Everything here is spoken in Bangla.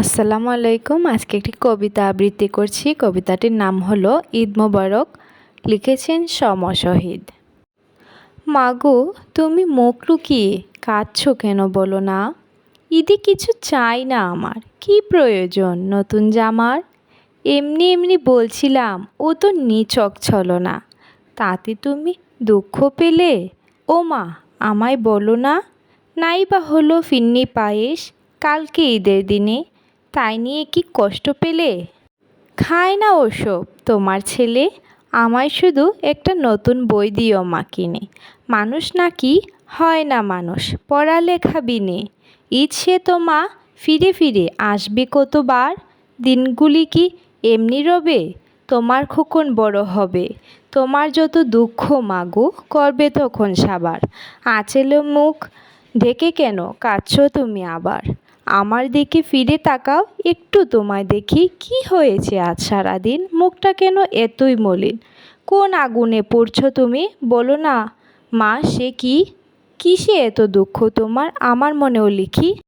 আসসালামু আলাইকুম। আজকে একটি কবিতা আবৃত্তি করছি। কবিতাটির নাম হলো ঈদ মোবারক। লিখেছেন সম শহীদ। মাগো, তুমি মুখ লুকিয়ে কাঁদছো কেন বলো না? ঈদে কিছু চাই না আমার। কি প্রয়োজন নতুন জামার? এমনি এমনি বলছিলাম, ও তো নিচক ছলো না তাতে তুমি দুঃখ পেলে? ও মা আমায় বলো না? নাই বা হলো ফিন্নি পায়েস কালকে ঈদের দিনে। তাই নিয়ে কি কষ্ট পেলে? খায় না ওসব। তোমার ছেলে, আমায় শুধু একটা নতুন বই দিও মা কিনে। মানুষ নাকি হয় না মানুষ, পড়ালেখা বিনে। সে তো মা, ফিরে ফিরে আসবে কতবার? দিনগুলি কি এমনি রবে? তোমার খোকন বড় হবে। তোমার যত দুঃখ মাগো করবে তখন সাবার। আঁচেলে মুখ ঢেকে কেন, কাঁদছো তুমি আবার? আমার দিকে ফিরে তাকাও, একটু তোমায় দেখি, কি হয়েছে আজ সারাদিন? মুখটা কেন এতই মলিন? কোন আগুনে পড়ছ তুমি? বলো না। মা, সে কি? কিসে এত দুঃখ তোমার? আমার মনেও লিখি।